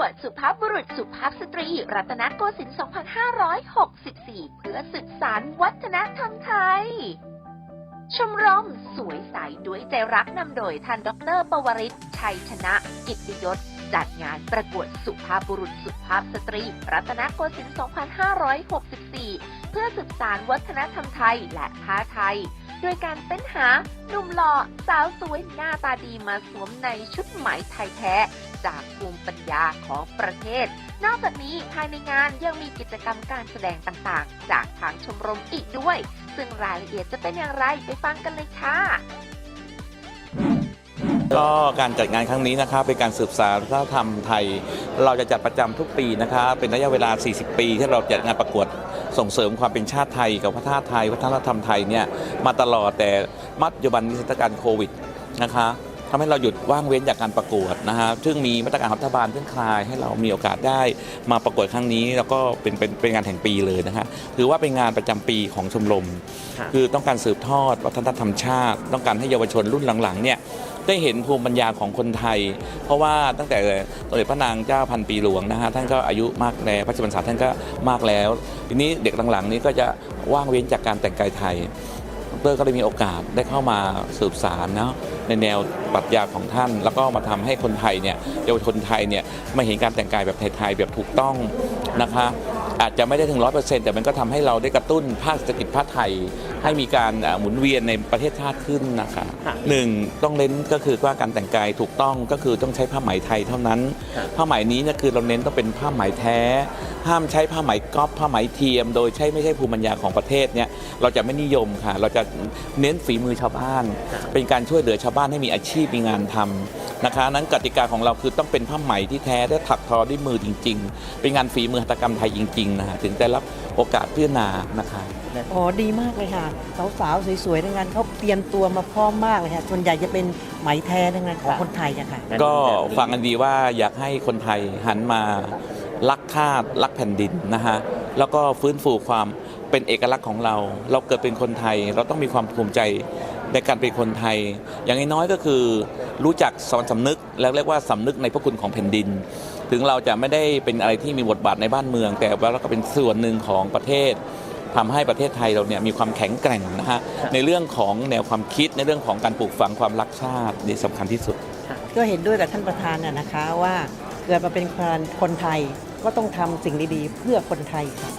วจสุภาพบุรุษสุภาพสตรี รัตนโกสินทร์ 2564 เพื่อสืบสานวัฒนธรรมไทย ชมรม สวยใสด้วยใจรักนำโดยท่านดรปวริศชัยชนะ กิตติยศ จัดงานประกวดสุภาพบุรุษสุภาพสตรี รัตนโกสินทร์ 2564 เพื่อสืบสานวัฒนธรรมไทยและผ้าไทยโดยการเฟ้นหาหนุ่มหล่อสาวสวยหน้าตาดีมาสวมในชุดไหมไทยแท้ จากภูมิปัญญาของประเทศ นอกจากนี้ภายในงานยังมีกิจกรรมการแสดงต่างๆ จากทางชมรมอีกด้วย ซึ่งรายละเอียดจะเป็นอย่างไรไปฟังกันเลยค่ะก็การจัดงานครั้งนี้นะครับเป็นการสืบสานวัฒนธรรมไทย เราจะจัดประจำทุกปีนะครับเป็นระยะเวลา 40 ปี ที่เราจัดงานประกวดส่งเสริมความเป็นชาติไทยกับวัฒนธรรมไทยวัฒนธรรมไทยเนี่ยมาตลอดแต่ปัจจุบันนี้สถานการโควิดนะคะ ทำให้เราหยุดว่างเว้นจากการประกวดนะฮะซึ่งมีมาตรการของรัฐบาลเพื่อคลายให้เรามีโอกาสได้มาประกวดครั้งนี้ แล้วก็เป็นเป็นเป็นงานแห่งปีเลยนะฮะถือว่าเป็นงานประจำปีของชมรม คือต้องการสืบทอดวัฒนธรรมชาติ ต้องการให้เยาวชนรุ่นหลังๆเนี่ยได้เห็นภูมิปัญญาของคนไทย เพราะว่าตั้งแต่สมเด็จพระนางเจ้าพันปีหลวงนะฮะท่านก็อายุมากแล้วพระชนมพรรษาท่านก็มากแล้ว ทีนี้เด็กหลังๆนี้ก็จะว่างเว้นจากการแต่งกายไทย ดรก็ได้มีโอกาสได้เข้ามาสืบสารเนาะในแนวปรัชญาของท่าน แล้วก็มาทำให้คนไทยเนี่ยเยาวชนไทยเนี่ยมาเห็นการแต่งกายแบบไทยๆแบบถูกต้องนะคะ อาจจะไม่ได้ถึงร้อยเปอร์เซ็นต์แต่มันก็ทำให้เราได้กระตุ้นภาคเศรษฐกิจภาคไทย ให้มีการอ่าหมุนเวียนในประเทศชาติขึ้นนะคะค่ะหนึ่งต้องเน้นก็คือว่าการแต่งกายถูกต้องก็คือต้องใช้ผ้าไหมไทยเท่านั้นค่ะผ้าไหมนี้เนี่ยคือเราเน้นต้องเป็นผ้าไหมแท้ ห้ามใช้ผ้าไหมก๊อปผ้าไหมเทียม โดยใช้ไม่ใช่ภูมิปัญญาของประเทศเนี่ยเราจะไม่นิยมค่ะ เราจะเน้นฝีมือชาวบ้าน เป็นการช่วยเหลือชาวบ้านให้มีอาชีพมีงานทำ นะคะ นั้นกติกาของเราคือต้องเป็นผ้าไหมที่แท้และถักทอด้วยมือจริง ๆ เป็นงานฝีมือหัตถกรรมไทยจริงๆนะฮะถึงได้รับโอกาสพิจารณานะคะอ๋อดีมากเลยค่ะ สาวๆสวยๆทั้งนั้นเขาเตรียมตัวมาพร้อมมากเลยค่ะส่วนใหญ่จะเป็นไหมแท้ทั้งนั้นของคนไทยอะค่ะ ก็ฟังกันดีว่าอยากให้คนไทยหันมารักชาติรักแผ่นดินนะฮะแล้วก็ฟื้นฟูความเป็นเอกลักษณ์ของเรา เราเกิดเป็นคนไทย เราต้องมีความภูมิใจ ในการเป็นคนไทย อย่างน้อยๆก็คือรู้จักสอนสำนึกแล้วเรียกว่าสำนึกในพระคุณของแผ่นดิน ถึงเราจะไม่ได้เป็นอะไรที่มีบทบาทในบ้านเมือง แต่ว่าเราก็เป็นส่วนหนึ่งของประเทศทำให้ประเทศไทยเราเนี่ยมีความแข็งแกร่งนะฮะในเรื่องของแนวความคิดในเรื่องของการปลูกฝังความรักชาตินี่สำคัญที่สุด ก็เห็นด้วยกับท่านประธานน่ะนะคะว่าเกิดมาเป็นคนไทยก็ต้องทำสิ่งดีๆ เพื่อคนไทยค่ะ